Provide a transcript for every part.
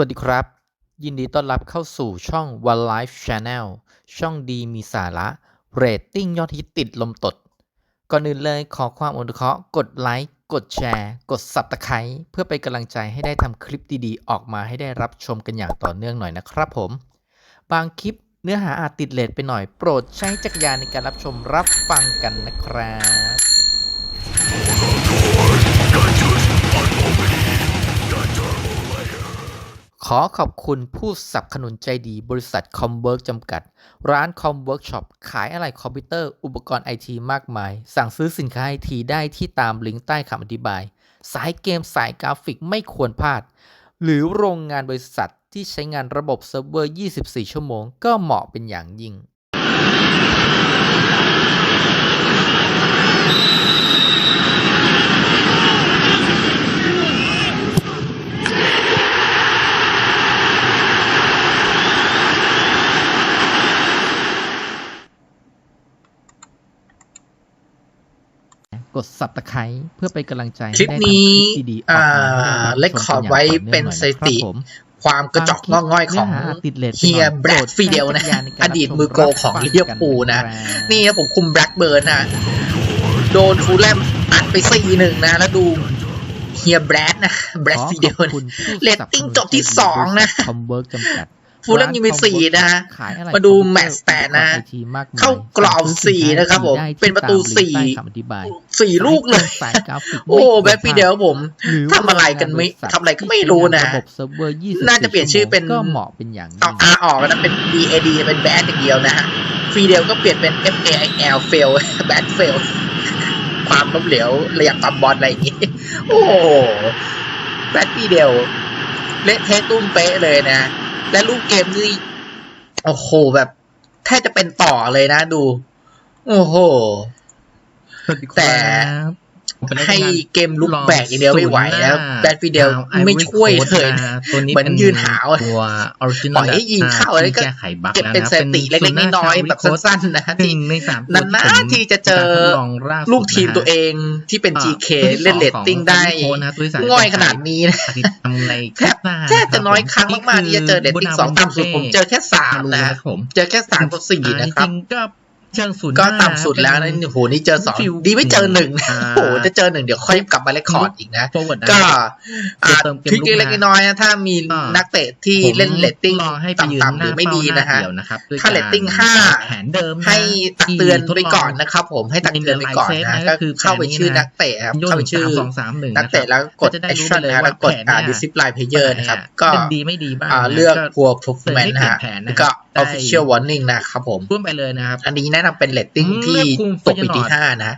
วัสดีครับ ยินดีต้อนรับเข้าสู่ช่อง One Life Channel ช่องดีมีสาระเรตติ้งยอดฮิตติดลมตด ก่อนอื่นเลยขอความอนุเคราะห์กดไลค์กดแชร์ กด Subscribe เพื่อเป็นกำลังใจให้ได้ทำคลิปดีๆ ออกมาให้ได้รับชมกันอย่างต่อเนื่องหน่อยนะครับผม บางคลิปเนื้อหาอาจติดเลทไปหน่อยโปรดใช้จักรยานในการรับชมรับฟังกันนะครับ ขอขอบคุณผู้สนับสนุนใจดีบริษัทคอมเวิร์กจำกัด ร้านคอมเวิร์กช็อปขายอะไหล่คอมพิวเตอร์อุปกรณ์ไอทีมากมาย สั่งซื้อสินค้าไอทีได้ที่ตามลิงก์ใต้คำอธิบาย สายเกมสายกราฟิกไม่ควรพลาด หรือโรงงานบริษัทที่ใช้งานระบบเซิร์ฟเวอร์ 24 ชั่วโมง ก็เหมาะเป็นอย่างยิ่ง กด subscribe เพื่อเป็นกำลังใจคลิปให้ได้นี้ทำคลิปดีๆออกมาให้ได้รับชมกันอ่า record ไว้เป็นสถิติอย่างต่อเนื่องหน่อยนะครับผมความกระจอกงอกง่อยของนื้หาติดเลทไปเฮียหน่อแบรดฟีเดลนะโปรดใช้จักรยานในการอดีตมือโกของรับฟัลิเวอร์พูลนะกัครับนี่นะผมคุมแบล็กเบิร์นนะ โดนฟูลแลมอัดไปสี่หนึ่งนะ แล้วดูเฮียแบรดนะแบรดฟีเดลขอบนะคุณผู้เรตติ้งจบที่สองนะคอมเวิร์กจำกัด ฟูลแลมยิงไปสี่นะขยอะไรมาดูคอพิวเตอร์แมตช์แตกนะอุปกรณ์ IT มากมยเข้ากรอบสี่นะครับผมได้ที่เป็นประตูตามลิงก์สี่ใต้คำอธิบายสี่ลูกเลยสายกราฟิกโอ้ไม่ควรแบล็กฟีเดลผมหรือทำอะไรกันไม่ว่าทำอะไรก็ไม่รู้นะระบบเซิร์ฟเวอร์24น่าจะเปลี่ยนชื่อเป็นก็เหมาะเป็นอย่างยิ่เอาง R ออกแล้วนะเป็น B A D เป็นแบดอย่างเดียวนะฮะฟีเดลก็เปลี่ยนเป็น F A I L fail แบด fail ความล้มเหลวระยะต่ำบอลอะไรอย่างงี้ โอ้โหแบดฟีเดลเละเทะตุ้มเป๊ะเลยนะ และลูกเกมนี่โอ้โหแบบแทบจะเป็นต่อเลยนะดู โอ้โห แต่ ให้เกมลุกแบกอย่างเดียวไม่ไหวแล้วแบดฟีเดลไม่ช่วยเลยนะตัวนี้เหมือนยืนหาวตัวออริจินปอล่ลอยให้ยิงเข้าแล้วก็แก้ไขบั๊กเก็บแล้วเป็นนะสถิติเล็กๆน้อยๆแบบสั้นๆนะหที่นึ่งในสามนานๆที่จะเจอลองล่าสุดลูกทีมตัวเอนะงที่เป็นฮะ GK ตัวที่เล่นสองเลตติ้งได้ของโค้ชนะตัวที่สามง่อยขนาดนี้นะอาทิตย์ทำในแทบแทบจะน้อยครั้งมากๆที่จะเจอเลตติ้งสองต่ำสุดผมเจอแค่สามนะผมเจอแค่สามกับสี่นะครับ จงๆก็เชิงศูนย์ก็หน้าต่ำสุดแล้วนะโอ้โหนี่เจอสองฟิลดีไม่เจอหนึ่งอ่าโอ้โหจะเจอหนึ่งเดี๋ยวค่อยกลับมาเลคคอร์ดอีกนะ forward นะก็อ่าเติมเกมทริคเล็กๆน้อยๆนะถ้ามีอ่านักเตะที่เล่นเลตติ้งรอให้ไปยืนต่ำๆหรือไม่ดีนะฮะเป้าหาเดี่ยวนะครับด้วยถ้าเรตติ้งกห้าแผนเดิมนะให้ตักเตือนไปก่อนที่ทดลงนะครับ ผมให้ตักเตือนไปก่อนนะในก็ไลฟ์เซฟนะก็คือเข้าไปชื่อแผนนี้นะนักเตะครับโยนเข้าไปชื่อสามสองสามหนึ่งนักเตะแล้วกดจะได้รู้ action ไปเลยนะว่าแล้วกดแผนเนี่ยอ่า discipline player นะครับก็เป็นดีไม่ดีบ้างอ่านะเลือกก็พวก performance นะฮะเสริมให้เปลี่ยนแผนนะแล้วก็ได้ official warning นะครับผมร่วมไปเลยนะครับ อันนี้แนะนำเป็นเรตติ้งอืมที่เลือกคุมตกไปที่ Feyenoord ห้านะ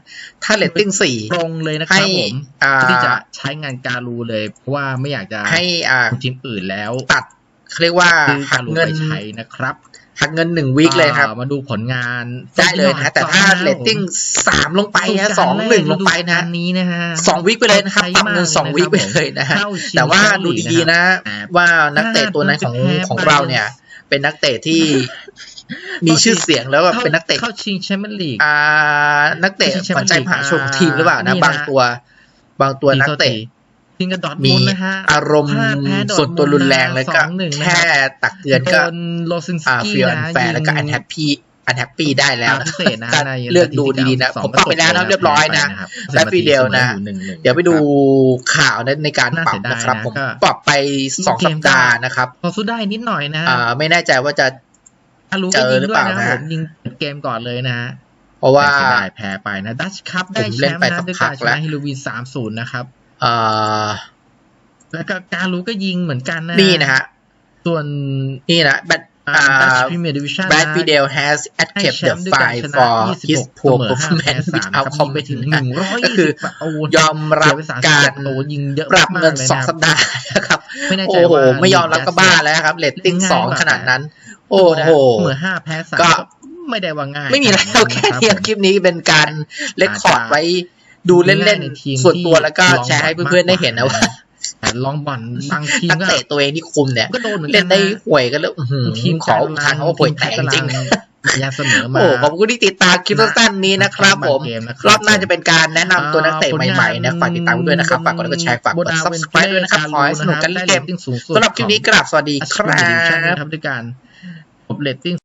ถ้าเรตติ้งสี่ตรงเลยนะคให้รับผมอ่าที่จะใช้งานการูเลย เพราะว่าไม่อยากจะให้อ่าทีมอื่นแล้วตัดเขาเรียกว่าซื้อหักากรูเงิไปนใช้นะครับหักเงินหนึ่งวีคเลยครับอ่ามาดูผลงานได้เลยนะ แต่ถ้าเรตติ้งสามลงไปนะสองหนึ่งลงไปนะฤดูกานี้นะฮะสองวิคไปเลยนะครับใช้ปรับเงินมากสองวิคไปเลยนะฮะเข้าชิงแต่ว่าดูดีๆนะอ่าว่านักเตะตัวนั้นของแพ้ของไปเราเนี่ย เป็นนักเตะที่ มีชื่อเสียงแล้วแบบเป็นนักเตะเข้าชิงแชมเปี้ยนลีกอ่า นักเตะไม่ใช่ขวัญใจแชมเปี้ยนลีกมหาชนของทีมหรือเปล่านะนี่นะ บางตัว บางตัวนักเตะทีมกับดอร์ทมีมุนด์นะฮะอารมณ์พลาดแพ้ดอร์ทมุนด์ส่วนตัวรุนแรงแล้วก็สองหนึ่งนะแค่ครับตักเตือนก็โดนโลซินสอ่ากี้ฟีลอันนะแฟร์แล้วก็อันยิงแฮปปี้ อันแฮปปี้ได้แล้วนะพิเศษนะก็ในเลือกดูดีๆนะสองผมปรับไปแล้วนะเรียบร้อยนะครับและฟีเดลนะหนึ่งหนึ่งเดี๋ยวไปดูข่าวนั้นในการน่าปรับเสียดายนะครับนะผมก็ปรับไปสองเกสัมปก็ดาห์นะครับพอสู้ได้นิดหน่อยนะอ่าไม่แน่ใจว่าจะอารู้เจก็อยิงหรือด้เปวยล่านะนะผมยิงเกมก่อนเลยนะฮะเพราะว่าแต่เสียดายแพ้ไปนะดัชคัพได้ผมแชเล่นมป์ไปนะสักด้วยพัการกชแล้วนะฮิโลวีนสามศูนย์นะครับเอ่อแล้วก็การูก็ยิงเหมือนกันนะนี่นะฮะส่วนนี่นะแบท อ่าอ่าดัชพรีเมียร์ดิวิชั่น Brad Fidel has ให้ escaped แช the มป์ด้วยการ fight ชนะ for 26 his เส poor มอ5แพ้ performance 3ครับ without ยิงไปถึง comment 120ก็คือประตูยอมรับเสียไปการ37ประตูยิงเยอะปรับเงินมากๆเลยสองนะสัปดาห์นะครับไม่แน่ใจโอ้โหว่าไม่ยอมรับก็บ้าแล้วครับเรตติ้งง่ายสองกว่าขนาดนั้น โอ้โหเหมือนห้าแพ้สามก็ไม่ได้ว่าง่ายไม่มีแล้วแค่รับเทียบผมคลิปนี้เป็นการเลคคอร์ดไว้ดูเล่นในทีมๆส่วนตัวแล้วก็ที่แชร์ให้เพื่อนๆได้เห็นนะว่า แต่ลองบอลบางทีมนักก็เตะตัวเองที่คุมเนี่ยก็โดนเหมือนกัเล่นนได้นะห่วยกันแล้วอื้อหือทีมขออุทานเขาว่าห่วยแตกจริงๆมพยายามเสนอมาโอ้ขอบคุณที่ติดตามคลิปสั้นๆนี้นะครับผมเกมนะครอบหน้าจะเป็นการแนะนำตัวนักเตะใหม่ๆนะฝากติดตามด้วยนะครับ ฝากกดไลค์กดแชร์ฝากกด subscribe ด้วยนะครับขอให้สนุกกันเล่นเกมสำหรับคลิปนี้กราบสวัสดีครัดิวิชั่นบนะครับด้วยการพบเรตติ้ง